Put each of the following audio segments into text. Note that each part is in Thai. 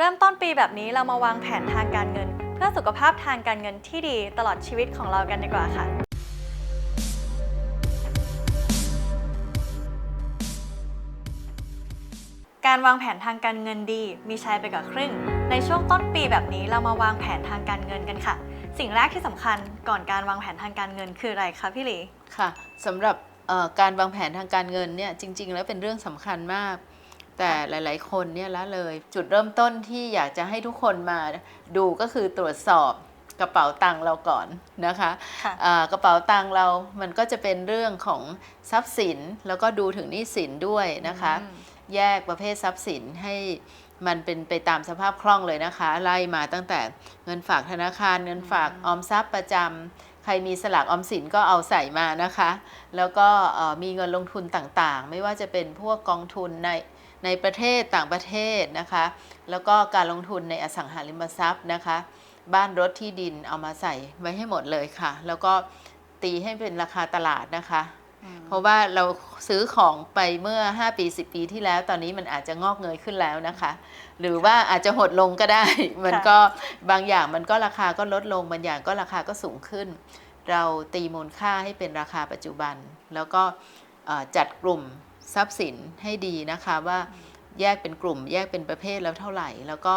เริ่มต้นปีแบบนี้เรามาวางแผนทางการเงิน เพื่อสุขภาพทางการเงินที่ดีตลอดชีวิตของเรากันดีกว่าค่ะ การวางแผนทางการเงินดี มีชัยไปกว่าครึ่ง ในช่วงต้นปีแบบนี้เรามาวางแผนทางการเงินกันค่ะ สิ่งแรกที่สำคัญก่อนการวางแผนทางการเงินคืออะไรคะพี่หลีค่ะสำหรับการวางแผนทางการเงินเนี่ยจริง ๆ แล้วเป็นเรื่องสำคัญมาก แต่หลาย ๆ คนเนี่ยละเลย จุดเริ่มต้นที่อยากจะให้ทุกคนมาดูก็คือตรวจสอบกระเป๋าตังค์เราก่อนนะคะค่ะอ่ากระเป๋าตังค์เรา มันก็จะเป็นเรื่องของทรัพย์สินแล้วก็ดูถึงหนี้สินด้วยนะคะอืมแยกประเภททรัพย์สินให้มันเป็นไปตามสภาพคล่องเลยนะคะ ไล่มาตั้งแต่เงินฝากธนาคารเงินฝากออมทรัพย์ประจำใครมีสลากออมสินก็เอาใส่มานะคะ แล้วก็เอ่อมีเงินลงทุนต่างๆ ไม่ว่าจะเป็นพวกกองทุนใน ในประเทศต่างประเทศนะคะ แล้วก็การลงทุนในอสังหาริมทรัพย์นะคะ บ้านรถที่ดินเอามาใส่ไว้ให้หมดเลยค่ะ แล้วก็ตีให้เป็นราคาตลาดนะคะ เพราะว่าเราซื้อของไปเมื่อ 5 ปี 10 ปีที่แล้ว ตอนนี้มันอาจจะงอกเงยขึ้นแล้วนะคะ หรือว่าอาจจะหดลงก็ได้ มันก็บางอย่างมันก็ราคาก็ลดลงบางอย่างก็ราคาก็สูงขึ้น เราตีมูลค่าให้เป็นราคาปัจจุบัน แล้วก็เอ่อจัดกลุ่ม ทรัพย์สินให้ดีนะคะว่าแยกเป็นกลุ่ม แยกเป็นประเภทแล้วเท่าไหร่ แล้วก็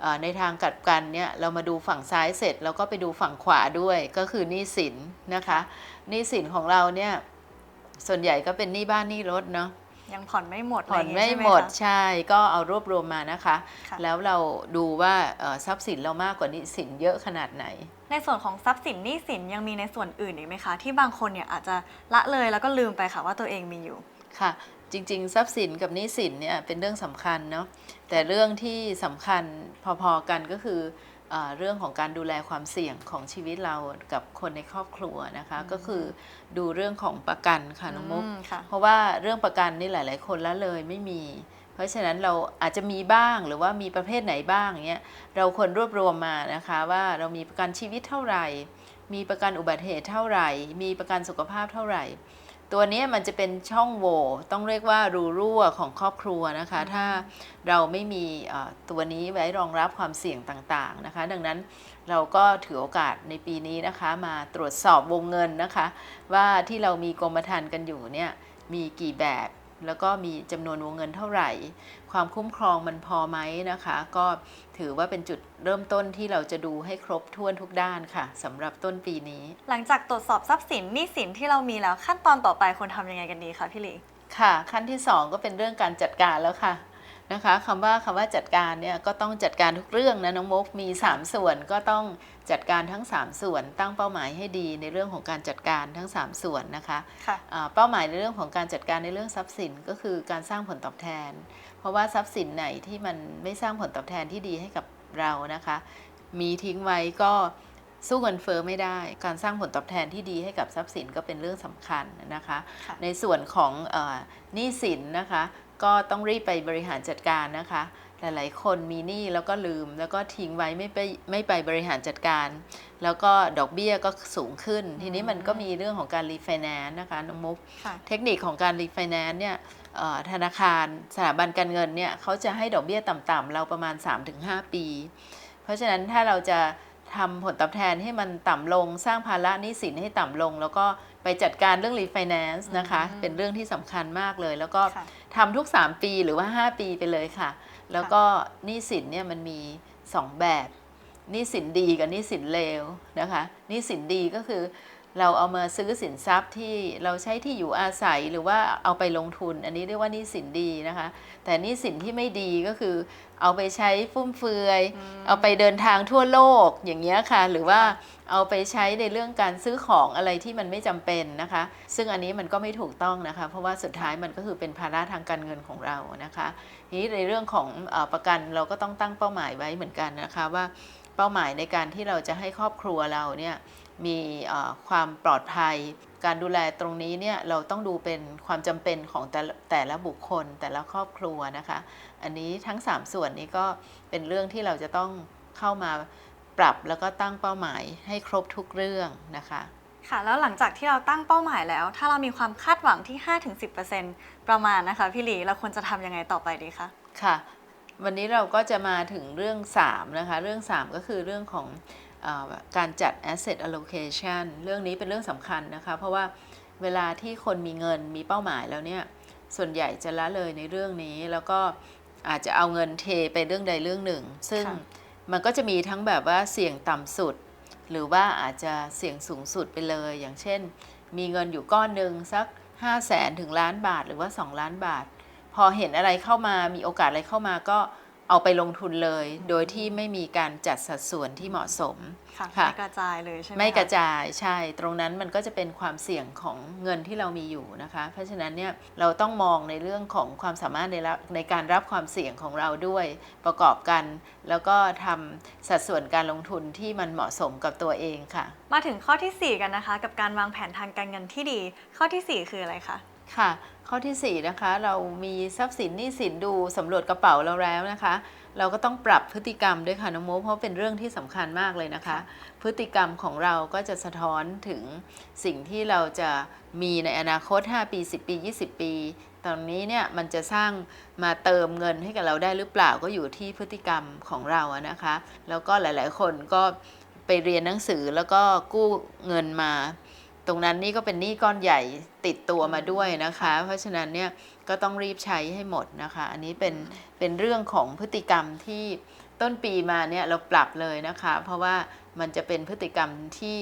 เอ่อในทางกลับกันเนี่ยเรามาดูฝั่งซ้ายเสร็จเราก็ไปดูฝั่งขวาด้วยก็คือหนี้สินนะคะหนี้สินของเราเนี่ยส่วนใหญ่ก็เป็นหนี้บ้านหนี้รถเนาะยังผ่อนไม่หมดผ่อนะรย่างไม่งี้ใช่หมดคะใช่ก็เอารวบรวมมานะคะค่ะแล้วเราดูว่าเอ่อทรัพย์สินเรามากกว่าหนี้สินเยอะขนาดไหน ในส่วนของทรัพย์สินหนี้สินยังมีในส่วนอื่นอีกไหมคะ ที่บางคนเนี่ยอาจจะละเลยแล้วก็ลืมไปค่ะว่าตัวเองมีอยู่ ค่ะจริง ๆ ทรัพย์สินกับหนี้สินเนี่ยเป็นเรื่องสำคัญเนาะแต่เรื่องที่สำคัญพอๆกันก็คือเออเรื่องของการดูแลความเสี่ยงของชีวิตเรากับคนในครอบครัวนะคะ ก็คือดูเรื่องของประกันค่ะน้องมุกอืมค่ะเพราะว่าเรื่องประกันนี่หลาย ๆ คนละเลยไม่มี เพราะฉะนั้นเราอาจจะมีบ้างหรือว่ามีประเภทไหนบ้างเงี้ยเราควรรวบรวมมานะคะว่าเรามีประกันชีวิตเท่าไหร่ มีประกันอุบัติเหตุเท่าไหร่ มีประกันสุขภาพเท่าไหร่ ตัวเนี้ยมันจะเป็นช่องโหว่ต้องเรียกว่ารูรั่วของครอบครัวนะคะ ถ้าเราไม่มีเอ่อตัวนี้ไว้รองรับความเสี่ยงต่างๆนะคะ ดังนั้นเราก็ถือโอกาสในปีนี้นะคะ มาตรวจสอบวงเงินนะคะ ว่าที่เรามีกรมธรรม์กันอยู่เนี่ยมีกี่แบบ แล้วก็มีจำนวนวงเงินเท่าไหร่ ความคุ้มครองมันพอไหมนะคะ ก็ถือว่าเป็นจุดเริ่มต้นที่เราจะดูให้ครบถ้วนทุกด้านค่ะสำหรับต้นปีนี้ หลังจากตรวจสอบทรัพย์สินหนี้สินที่เรามีแล้วขั้นตอนต่อไปควรทำยังไงกันดีคะพี่หลีค่ะ ขั้นที่ 2 ก็เป็นเรื่องการจัดการแล้วค่ะ นะคะคำว่าคำว่าจัดการเนี่ยก็ต้องจัดการทุกเรื่องนะน้องมกมี 3 ส่วนก็ต้องจัดการทั้ง 3 ส่วน ตั้งเป้าหมายให้ดีในเรื่องของการจัดการทั้ง 3 ส่วนนะคะค่ะอ่าเป้าหมายในเรื่องของการจัดการในเรื่องทรัพย์สินก็คือการสร้างผลตอบแทน เพราะว่าทรัพย์สินไหนที่มันไม่สร้างผลตอบแทนที่ดีให้กับเรานะคะ มีทิ้งไว้ก็สู้เงินเฟ้อไม่ได้ การสร้างผลตอบแทนที่ดีให้กับทรัพย์สินก็เป็นเรื่องสำคัญนะคะค่ะในส่วนของเออหนี้สินนะคะ ก็ต้องรีบไปบริหารจัดการนะคะ หลาย ๆ คนมีหนี้แล้วก็ลืม แล้วก็ทิ้งไว้ไม่ไปไม่ไปบริหารจัดการ แล้วก็ดอกเบี้ยก็สูงขึ้น ทีนี้มันก็มีเรื่องของการรีไฟแนนซ์นะคะน้องมุกค่ะเทคนิคของการรีไฟแนนซ์เนี่ยเอ่อธนาคารสถาบันการเงินเนี่ยเขาจะให้ดอกเบี้ยต่ำๆเราประมาณ 3-5 ปี เพราะฉะนั้นถ้าเราจะทำผลตอบแทนให้มันต่ำลง สร้างภาระหนี้สินให้ต่ำลง แล้วก็ไปจัดการเรื่องรีไฟแนนซ์นะคะอืมเป็นเรื่องที่สำคัญมากเลย แล้วก็ค่ะ ทำทุก 3 ปีหรือว่า 5 ปีไปเลยค่ะ แล้วก็หนี้สินเนี่ยมันมี 2 แบบหนี้สินดีกับหนี้สินเลวนะคะหนี้สินดีก็คือ เราเอามาซื้อสินทรัพย์ที่เราใช้ที่อยู่อาศัยหรือว่าเอาไปลงทุน อันนี้เรียกว่าหนี้สินดีนะคะ แต่หนี้สินที่ไม่ดีก็คือ เอาไปใช้ฟุ่มเฟือย เอาไปเดินทางทั่วโลกอย่างเงี้ยค่ะ หรือว่าเอาไปใช้ในเรื่องการซื้อของอะไรที่มันไม่จำเป็นนะคะ ซึ่งอันนี้มันก็ไม่ถูกต้องนะคะ เพราะว่าสุดท้ายมันก็คือเป็นภาระทางการเงินของเรานะคะทีนี้ในเรื่องของเออประกันเราก็ต้องตั้งเป้าหมายไว้เหมือนกันนะคะว่า เป้าหมายในการที่เราจะให้ครอบครัวเราเนี่ยมีเอ่อความปลอดภัย การดูแลตรงนี้เนี่ยเราต้องดูเป็นความจำเป็นของแต่ละแต่ละบุคคลแต่ละครอบครัวนะคะ อันนี้ทั้ง 3 ส่วนนี้ก็เป็นเรื่องที่เราจะต้องเข้ามาปรับแล้วก็ตั้งเป้าหมายให้ครบทุกเรื่องนะคะค่ะแล้วหลังจากที่เราตั้งเป้าหมายแล้ว ถ้าเรามีความคาดหวังที่ 5-10%ประมาณนะคะพี่หลีเราควรจะทำยังไงต่อไปดีคะค่ะ วันนี้เราก็จะมาถึงเรื่อง 3 นะคะ เรื่อง 3 ก็คือเรื่องของเออการจัด asset allocation เรื่องนี้เป็นเรื่องสำคัญนะคะ เพราะว่าเวลาที่คนมีเงินมีเป้าหมายแล้วเนี่ย ส่วนใหญ่จะละเลยในเรื่องนี้ แล้วก็อาจจะเอาเงินเทไปเรื่องใดเรื่องหนึ่ง ซึ่งค่ะมันก็จะมีทั้งแบบว่าเสี่ยงต่ำสุด หรือว่าอาจจะเสี่ยงสูงสุดไปเลย อย่างเช่น มีเงินอยู่ก้อนหนึ่งสัก 5 0 0แสนถึงล้านบาท หรือว่า 2 ล้านบาท พอเห็นอะไรเข้ามามีโอกาสอะไรเข้ามาก็เอาไปลงทุนเลย โดยที่ไม่มีการจัดสัดส่วนที่เหมาะสมค่ะค่ะไม่กระจายเลยใช่ไหมไม่กระคจายใช่ ตรงนั้นมันก็จะเป็นความเสี่ยงของเงินที่เรามีอยู่นะคะ เพราะฉะนั้นเนี่ยเราต้องมองในเรื่องของความสามารถในรับในการรับความเสี่ยงของเราด้วยประกอบกัน แล้วก็ทำสัดส่วนการลงทุนที่มันเหมาะสมกับตัวเองค่ะ มาถึงข้อทีสี่4 กันนะคะ กับการวางแผนทางการเงินที่ดี ข้อทีสี่4 คืออะไรคะค่ะ ข้อที่ 4 นะคะ เรามีทรัพย์สินหนี้สินดูสำรวจกระเป๋าเราแล้วนะคะ เราก็ต้องปรับพฤติกรรมด้วยค่ะน้องโมเพราะเป็นเรื่องที่สำคัญมากเลยนะคะค่ะพฤติกรรมของเราก็จะสะท้อนถึงสิ่งที่เราจะมีในอนาคต 5 ปี 10 ปี 20 ปี ตอนนี้เนี่ยมันจะสร้างมาเติมเงินให้กับเราได้หรือเปล่าก็อยู่ที่พฤติกรรมของเราอะนะคะ แล้วก็หลาย ๆ คนก็ไปเรียนหนังสือแล้วก็กู้เงินมา ตรงนั้นนี่ก็เป็นหนี้ก้อนใหญ่ติดตัวมาด้วยนะคะ เพราะฉะนั้นเนี่ยก็ต้องรีบใช้ให้หมดนะคะ อันนี้เป็นเป็นเรื่องของพฤติกรรมที่ต้นปีมาเนี่ยเราปรับเลยนะคะ เพราะว่ามันจะเป็นพฤติกรรมที่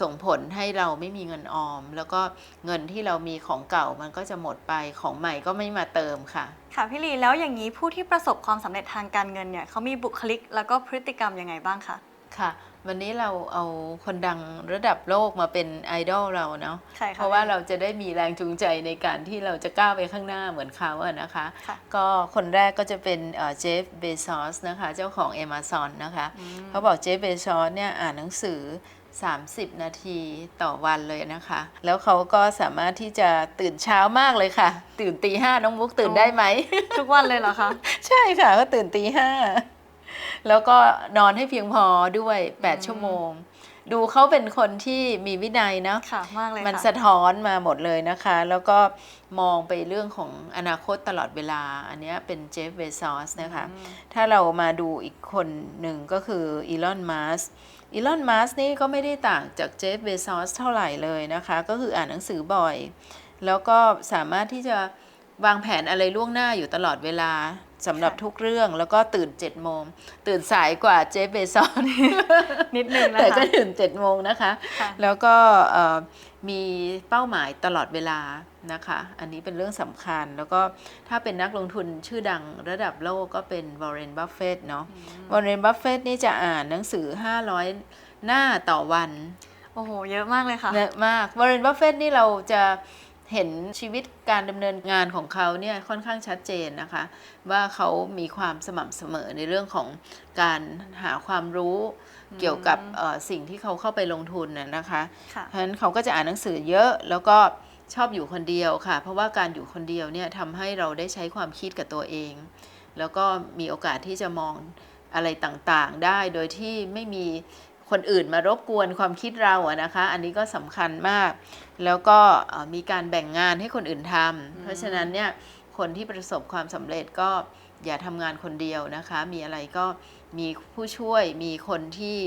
ส่งผลให้เราไม่มีเงินออม แล้วก็เงินที่เรามีของเก่ามันก็จะหมดไปของใหม่ก็ไม่มาเติมค่ะ ค่ะพี่ลีแล้วอย่างนี้ผู้ที่ประสบความสำเร็จทางการเงินเนี่ยเขามีบุคลิกแล้วก็พฤติกรรมยังไงบ้างคะ ค่ะ วันนี้เราเอาคนดังระดับโลกมาเป็นไอดอลเราเนาะใช่ค่ะเพราะว่าเราจะได้มีแรงจูงใจในการที่เราจะก้าวไปข้างหน้าเหมือนเขาอะนะคะ ค่ะ ก็คนแรกก็จะเป็นเจฟเบซอสนะคะ เจ้าของ Amazon นะคะ อืม เขาบอกเจฟเบซอสเนี่ยอ่านหนังสือ 30 นาทีต่อวันเลยนะคะ แล้วเขาก็สามารถที่จะตื่นเช้ามากเลยค่ะ ตื่นตีห้าน้องมุกตื่นได้ไหม ทุกวันเลยเหรอคะ ใช่ค่ะก็ตื่นตีห้า แล้วก็นอนให้เพียงพอด้วยอืม8ชั่วโมง ดูเขาเป็นคนที่มีวินัยเนาะค่ะมากเลยมันค่ะสะท้อนมาหมดเลยนะคะ แล้วก็มองไปเรื่องของอนาคตตลอดเวลา อันเนี้ยเป็นเจฟเบซอสนะคะอืมถ้าเรามาดูอีกคนหนึ่งก็คืออีลอนมัสอีลอนมัสนี่ก็ไม่ได้ต่างจากเจฟเบซอสเท่าไหร่เลยนะคะ ก็คืออ่านหนังสือบ่อย แล้วก็สามารถที่จะ วางแผนอะไรล่วงหน้าอยู่ตลอดเวลาสำหรับค่ะทุกเรื่องแล้วก็ตื่น7จ็ดโมง ตื่นสายกว่าเจฟเบซอสนิดนึงนะแต่คะก็ตื่น7จ็ดโมงนะคะค่ะแล้วก็เอ่อมีเป้าหมายตลอดเวลานะคะ อันนี้เป็นเรื่องสำคัญแล้วก็ถ้าเป็นนักลงทุนชื่อดังระดับโลกก็เป็นวอร์เรนบัฟเฟตเนาะวอร์เรนบัฟเฟตนี่จะอ่านหนังสือ 500 หน้าต่อวัน โอ้โห เยอะมากเลยค่ะ เยอะมากวอร์เรนบัฟเฟตนี่เราจะ เห็นชีวิตการดำเนินงานของเขาเนี่ยค่อนข้างชัดเจนนะคะ ว่าเขามีความสม่ำเสมอในเรื่องของการหาความรู้เกี่ยวกับเอ่อสิ่งที่เขาเข้าไปลงทุนน่ะนะคะค่ะเพราะฉะนั้นเขาก็จะอ่านหนังสือเยอะแล้วก็ชอบอยู่คนเดียวค่ะ เพราะว่าการอยู่คนเดียวเนี่ยทำให้เราได้ใช้ความคิดกับตัวเอง แล้วก็มีโอกาสที่จะมองอะไรต่างๆ ได้โดยที่ไม่มี คนอื่นมารบกวนความคิดเราอะนะคะ อันนี้ก็สำคัญมาก แล้วก็เอ่อมีการแบ่งงานให้คนอื่นทำเพราะฉะนั้นเนี่ยคนที่ประสบความสำเร็จก็อย่าทำงานคนเดียวนะคะ มีอะไรก็มีผู้ช่วยมีคนที่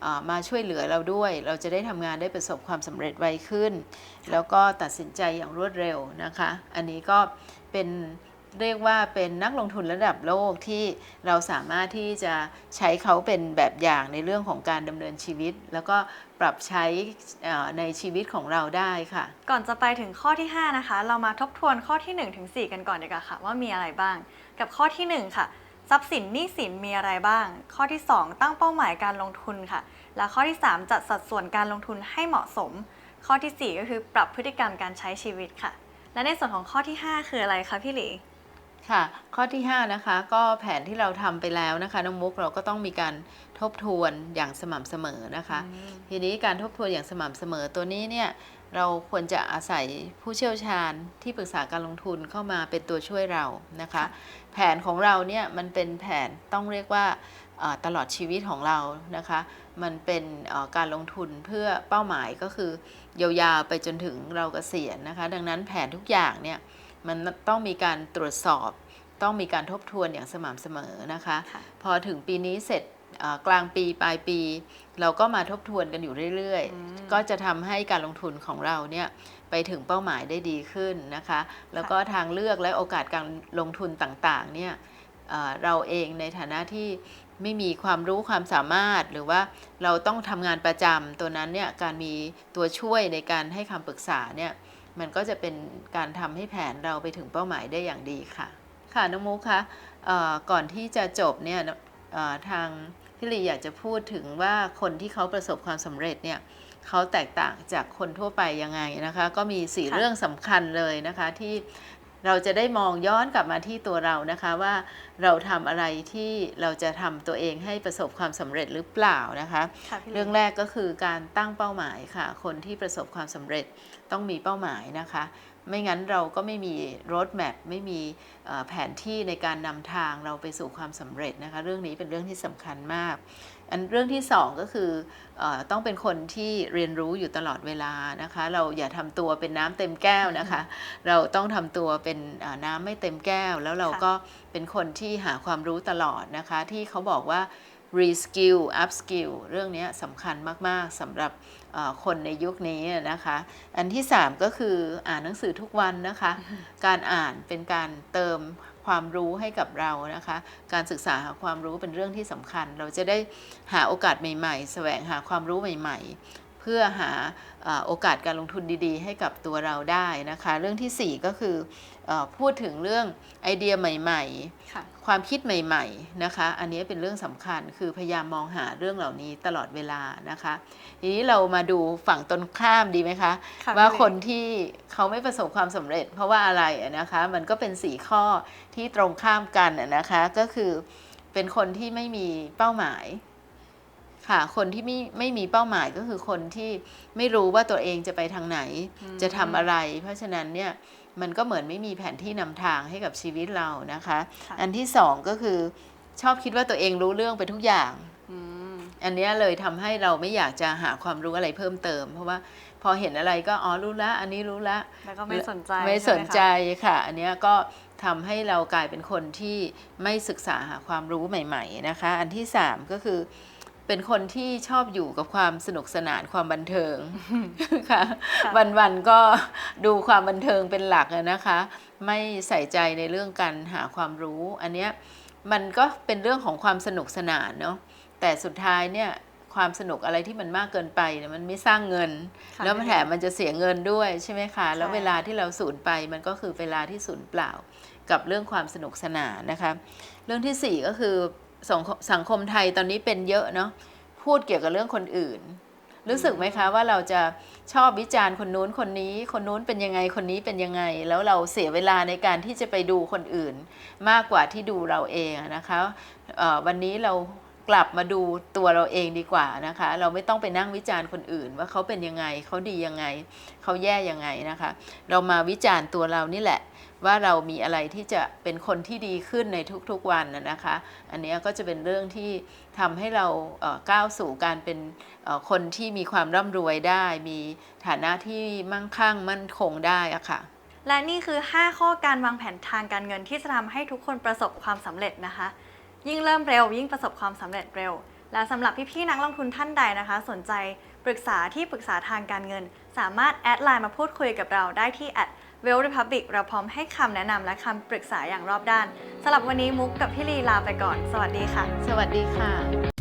เอ่อมาช่วยเหลือเราด้วย เราจะได้ทำงานได้ประสบความสำเร็จไวขึ้น แล้วก็ตัดสินใจอย่างรวดเร็วนะคะ อันนี้ก็เป็น เรียกว่าเป็นนักลงทุนระดับโลกที่เราสามารถที่จะใช้เขาเป็นแบบอย่างในเรื่องของการดำเนินชีวิต แล้วก็ปรับใช้ในชีวิตของเราได้ค่ะ ก่อนจะไปถึงข้อที่ 5 นะคะ เรามาทบทวนข้อที่1ถึง4กันก่อนดีกว่าค่ะ ว่ามีอะไรบ้าง กับข้อที่ 1 ค่ะ ทรัพย์สินหนี้สินมีอะไรบ้าง ข้อที่ 2 ตั้งเป้าหมายการลงทุนค่ะ และข้อที่ 3 จัดสัดส่วนการลงทุนให้เหมาะสม ข้อทีสี่4 ก็คือปรับพฤติกรรมการใช้ชีวิตค่ะ และในส่วนของข้อที่ 5 คืออะไรคะพี่หลี ค่ะ ข้อที่ 5 นะคะ ก็แผนที่เราทำไปแล้วนะคะน้องมุกเราก็ต้องมีการทบทวนอย่างสม่ำเสมอนะคะ ทีนี้การทบทวนอย่างสม่ำเสมอตัวนี้เนี่ยเราควรจะอาศัยผู้เชี่ยวชาญที่ปรึกษาการลงทุนเข้ามาเป็นตัวช่วยเรานะคะ แผนของเราเนี่ยมันเป็นแผนต้องเรียกว่าเอ่อตลอดชีวิตของเรานะคะ มันเป็นเอ่อการลงทุนเพื่อเป้าหมายก็คือยาวๆไปจนถึงเราเกษียณนะคะ ดังนั้นแผนทุกอย่างเนี่ย มันต้องมีการตรวจสอบต้องมีการทบทวนอย่างสม่ำเสมอนะคะค่ะพอถึงปีนี้เสร็จเอ่อกลางปีปลายปี เราก็มาทบทวนกันอยู่เรื่อยอืมๆก็จะทำให้การลงทุนของเราเนี่ยไปถึงเป้าหมายได้ดีขึ้นนะคะ แล้วก็ทางเลือกและโอกาสการลงทุนต่างๆเนี่ยเอ่อเราเองในฐานะที่ไม่มีความรู้ความสามารถหรือว่าเราต้องทำงานประจำตัวนั้นเนี่ยการมีตัวช่วยในการให้คำปรึกษาเนี่ย มันก็จะเป็นการทำให้แผนเราไปถึงเป้าหมายได้อย่างดีค่ะ ค่ะน้องมุกคะเอ่อก่อนที่จะจบเนี่ยเอ่อทางพี่ลีอยากจะพูดถึงว่าคนที่เขาประสบความสำเร็จเนี่ยเขาแตกต่างจากคนทั่วไปยังไงนะคะ ก็มีสี่ค่ะเรื่องสำคัญเลยนะคะที่ เราจะได้มองย้อนกลับมาที่ตัวเรานะคะว่าเราทำอะไรที่เราจะทำตัวเองให้ประสบความสำเร็จหรือเปล่านะคะค่ะพี่ลีเรื่องแรกก็คือการตั้งเป้าหมายค่ะ คนที่ประสบความสำเร็จต้องมีเป้าหมายนะคะ ไม่งั้นเราก็ไม่มีรถแมพไม่มีเอ่อแผนที่ในการนำทางเราไปสู่ความสำเร็จนะคะ เรื่องนี้เป็นเรื่องที่สำคัญมาก อันเรื่องที่สองก็คือเออต้องเป็นคนที่เรียนรู้อยู่ตลอดเวลานะคะ เราอย่าทำตัวเป็นน้ำเต็มแก้วนะคะ เราต้องทำตัวเป็นเอ่อน้ำไม่เต็มแก้ว แล้วเราค่ะก็เป็นคนที่หาความรู้ตลอดนะคะ ที่เขาบอกว่า reskill upskill เรื่องนี้สำคัญมาก ๆสำหรับเอ่อคนในยุคนี้นะคะ อันที่ 3 ก็คืออ่านหนังสือทุกวันนะคะ การอ่านเป็นการเติม ความรู้ให้กับเรานะคะ การศึกษาหาความรู้เป็นเรื่องที่สำคัญ เราจะได้หาโอกาสใหม่ ๆ แสวงหาความรู้ใหม่ ๆ พื่อหาเอ่อโอกาสการลงทุนดีๆ ให้กับตัวเราได้นะคะ เรื่องทีสี่4 ก็คือเออพูดถึงเรื่องไอเดียใหม่ๆค่ะความคิดใหม่ๆนะคะ อันนี้เป็นเรื่องสำคัญคือพยายามมองหาเรื่องเหล่านี้ตลอดเวลานะคะ ทีนี้เรามาดูฝั่งตรงข้ามดีไหมคะค่ะว่าพี่ลีคนที่เขาไม่ประสบความสำเร็จ เพราะว่าอะไรอะนะคะ มันก็เป็นสีข้อที่ตรงข้ามกันอะนะคะ ก็คือเป็นคนที่ไม่มีเป้าหมาย ค่ะ คนที่ไม่ไม่มีเป้าหมายก็คือคนที่ไม่รู้ว่าตัวเองจะไปทางไหนอืมจะทำอะไร เพราะฉะนั้นเนี่ยมันก็เหมือนไม่มีแผนที่นำทางให้กับชีวิตเรานะคะค่ะอันที่สองก็คือชอบคิดว่าตัวเองรู้เรื่องไปทุกอย่างอืมอันเนี้ยเลยทำให้เราไม่อยากจะหาความรู้อะไรเพิ่มเติม เพราะว่าพอเห็นอะไรก็อ๋อรู้ละอันนี้รู้ละแล้วก็ไม่สนใจไม่สนช่หคะใจค่ะ อันเนี้ยก็ทำให้เรากลายเป็นคนที่ไม่ศึกษาหาความรู้ใหม่ ๆ นะคะ อันที่สามก็คือ เป็นคนที่ชอบอยู่กับความสนุกสนานความบันเทิงค่ะค่ะวันๆก็ดูความบันเทิงเป็นหลักอะนะคะ ไม่ใส่ใจในเรื่องการหาความรู้ อันเนี้ยมันก็เป็นเรื่องของความสนุกสนานเนาะแต่สุดท้ายเนี่ยความสนุกอะไรที่มันมากเกินไปเนี่ยมันไม่สร้างเงินค่ะแล้วแถมมันจะเสียเงินด้วยใช่ไหมคะ แล้วใช่เวลาที่เราสูญไปมันก็คือเวลาที่สูญเปล่ากับเรื่องความสนุกสนานนะคะ เรื่องที่สี่ก็คือ สังคสังคมไทยตอนนี้เป็นเยอะเนาะพูดเกี่ยวกับเรื่องคนอื่น รู้สึกไหมคะว่าเราจะชอบวิจารณ์คนนู้นคนนี้ คนนู้นเป็นยังไงคนนี้เป็นยังไง แล้วเราเสียเวลาในการที่จะไปดูคนอื่น มากกว่าที่ดูเราเองอะนะคะเอ่อวันนี้เรา กลับมาดูตัวเราเองดีกว่านะคะ เราไม่ต้องไปนั่งวิจารณ์คนอื่น ว่าเขาเป็นยังไงเขาดียังไงเขาแย่ยังไงนะคะ เรามาวิจารณ์ตัวเรานี่แหละ ว่าเรามีอะไรที่จะเป็นคนที่ดีขึ้นในทุกๆวันนะคะ อันนี้ก็จะเป็นเรื่องที่ทำให้เราเก้าวสู่การเป็นคนที่มีความร่ำรวยได้ มีฐานะที่มั่งคั่งมั่นคงได้อะค่ะและนี่คือ 5 ข้อการวางแผนทางการเงินที่จะทำให้ทุกคนประสบความสำเร็จนะคะ ยิ่งเริ่มเร็ว ยิ่งประสบความสำเร็จเร็ว และสำหรับพี่ๆนักลงทุนท่านใดนะคะ สนใจปรึกษาที่ปรึกษาทางการเงิน สามารถแอดไลน์มาพูดคุยกับเราได้ที่ at w e l l Republic เราพร้อมให้คำแนะนำและคำปรึกษาอย่างรอบด้านสำหรับวันนี้มุกกับพี่ลีลาไปก่อน สวัสดีค่ะ สวัสดีค่ะ